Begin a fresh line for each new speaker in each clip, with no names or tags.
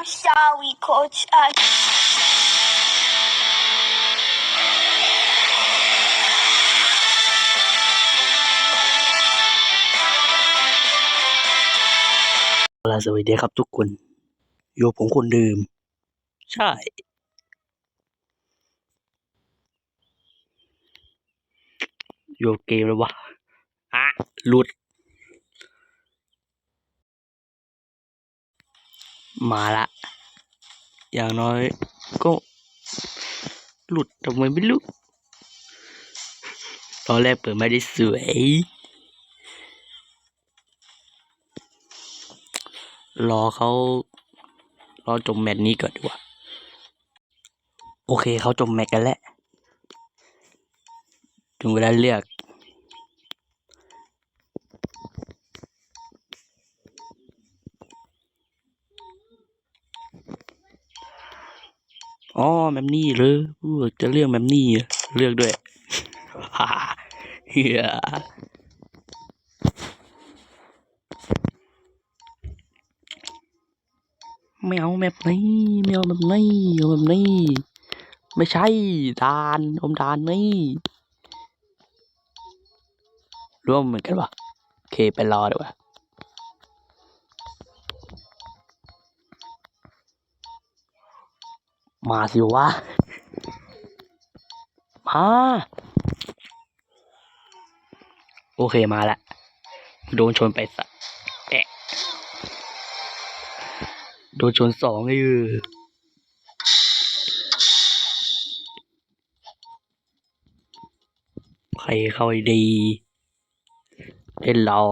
I'm sorry, Coach. Uh,
เอาสวัสดีครับทุกคนอยู่ผมคนเดิม ใช่ โยเกมแล้ววะอะหลุด มาละ อย่างน้อยก็หลุดทำไมไม่รู้ตอนแรกเปิดไม่ได้สวย รอเขารอจบแมตช์นี้ก่อนดีกว่า โอเคเขาจบแมตช์กันแล้วถึงเวลาเลือก อ๋อแบบนี้เลยจะเลือกแบบนี้อะเลือกด้วยฮ่าเฮียไม่เอาแบบนี้ไม่เอาแบบนี้เอาแบบนี้ ไม่ใช่ดานอมดานนี่ร่วมเหมือนกันวะโอเคไปรอดีกว่า มาสิวะ มา โอเคมาละ โดนชนไปสักแอะโดนชนสองเออใครเข้าดีเล่นรอ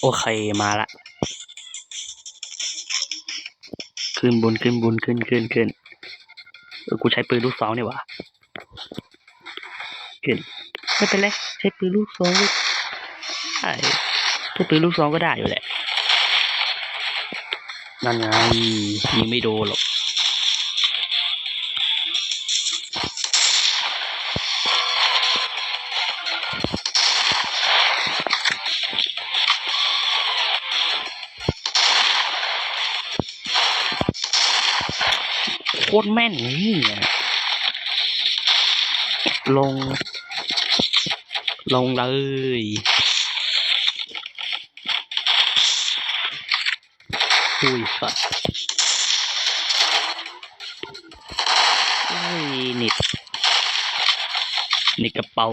โอเคมาละ ขึ้นบนขึ้นบนขึ้นขึ้นขึ้นเออกูใช้ปืนลูกซองเนี่ยว่าขึ้นไม่เป็นไรใช้ปืนลูกซองก็ได้ใช้ปืนลูกซองก็ได้อยู่แหละนั่นไงยิงไม่โดนหรอก โคตรแม่นนี่ลง ลงเลยอุ้ยสัตว์อุ้ยนิดนิดกระเป๋า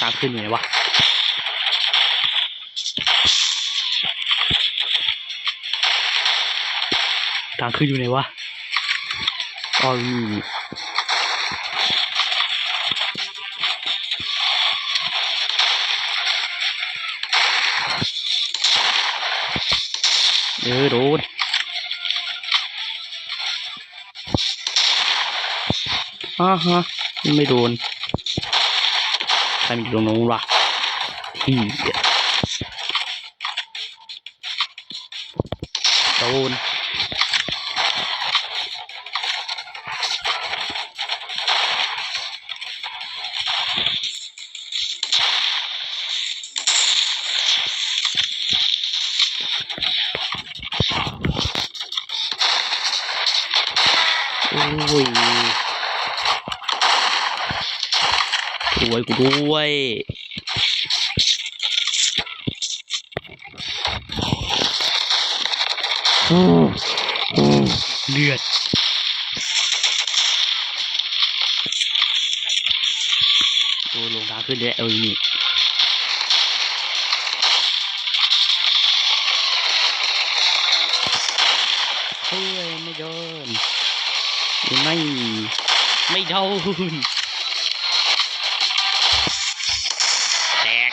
ตามขึ้นอยู่ไหนวะ ทางขึ้นอยู่ไหนวะอ๋อเออโดนอ่าฮะไม่โดนใครมันอยู่ตรงนู้นวะที่โดน อ้ยช่วยกูด้วยอืมอืมเลือดโอ้ลงทางขึ้นเลยเออนี่เฮ้ยไม่โดน ไม่ ไม่โดนแตก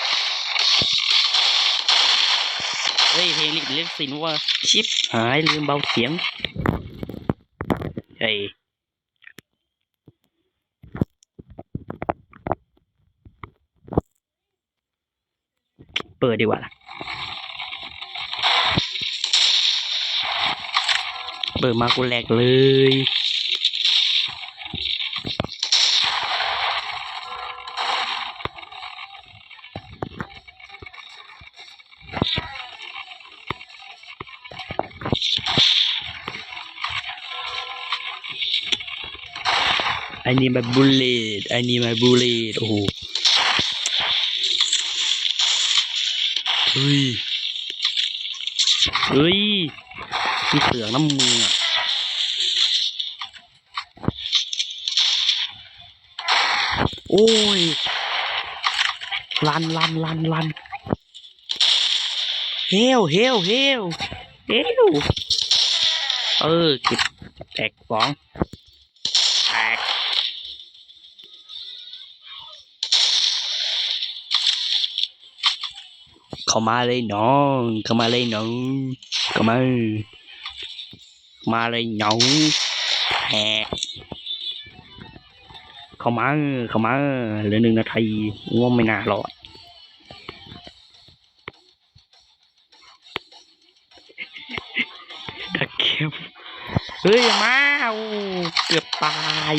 เฮ้ยเพลงลิขเล่นสินว่า ชิปหายลืมเบาเสียง เฮ้ยเปิดดีกว่าล่ะเปิดมากูแหลกเลย ไอ้นี่มาบูเลตไอ้นี่มาบูเลตโอ้โหเฮ้ยเฮ้ยมีเสือกน้ำมืออะโอ้ยลันลันลันลันเฮลเฮลเฮลเฮลเออเก็บแตกสอง เข้ามาเลยน้อง เข้ามาเลยน้อง เข้ามา มาเลยน้องแหกเข้ามา เข้ามา เหลือหนึ่งนาทีว่าไม่น่ารอดตะเกียบเฮ้ยมาโอ้เกือบตาย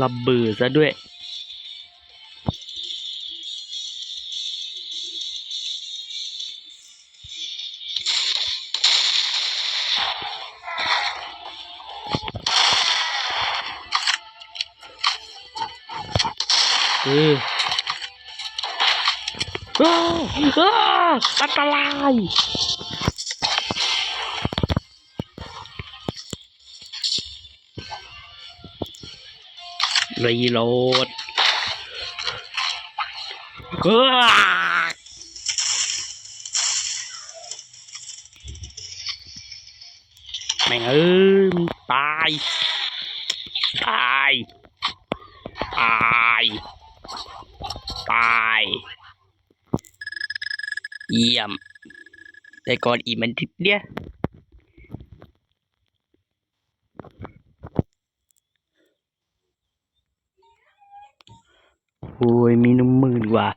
ระเบิดซะด้วย เอออ้าวอ้าวอันตรายรีโหลดเอ้าแม่งเอ้ยตาย ตาย ตาย ตายเยี่ยม แต่ก่อนอีมันทิดเดียโอ้ย มีนุ่มมือดีกว่า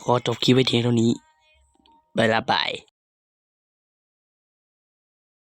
ขอจบคลิปไว้เพียงเท่านี้ไปละบาย